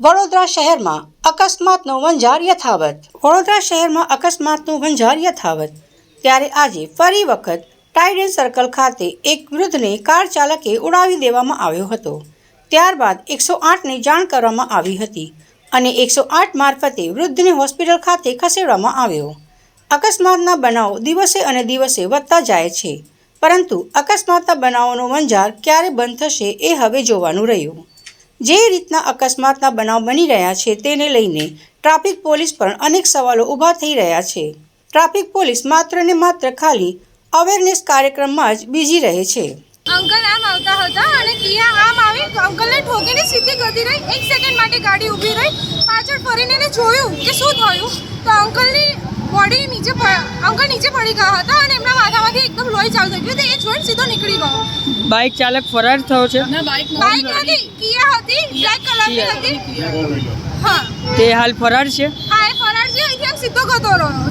વડોદરા શહેરમાં અકસ્માતનો વંજાર યથાવત. વડોદરા શહેરમાં અકસ્માતનું વંજાર યથાવત. ત્યારે આજે ફરી વખત ટાઇડન સર્કલ ખાતે એક વૃદ્ધને કાર ચાલકે ઉડાવી દેવામાં આવ્યો હતો. ત્યારબાદ એકસો આઠને જાણ કરવામાં આવી હતી અને એકસો આઠ મારફતે વૃદ્ધને હોસ્પિટલ ખાતે ખસેડવામાં આવ્યો. અકસ્માતના બનાવો દિવસે અને દિવસે વધતા જાય છે. પરંતુ અકસ્માતના બનાવોનો વંજાર ક્યારે બંધ થશે એ હવે જોવાનું રહ્યું. જે રીતના અકસ્માતના બનાવ બની રહ્યા છે તેને લઈને ટ્રાફિક પોલીસ પર અનેક સવાલો ઊભા થઈ રહ્યા છે. ટ્રાફિક પોલીસ માત્ર ને માત્ર ખાલી અવેરનેસ કાર્યક્રમમાં જ બીજી રહે છે. અંકલ આમ આવતા હતા અને કિયા આમ આવી. અંકલને ઠોકીને સીધી ગતી રહી. એક સેકન્ડ માટે ગાડી ઊભી રહી. પાછળ ફરીને જોયું કે શું થયું? તો અંકલની બોડી નીચે અંકલ નીચે પડી ગયા હતા અને એમના માથામાંથી એકદમ લોહી ચાલુ થઈ ગયું તો એ જોઈને સીધો નીકળી ગયો. બાઇક ચાલક ફરાર થયો છે. બાઇક નથી કિયા હતી બ્લેક કલરની હતી. હા. તે હાલ ફરાર છે? હા એ ફરાર છે અહીંથી સીધો ગતો રહ્યો.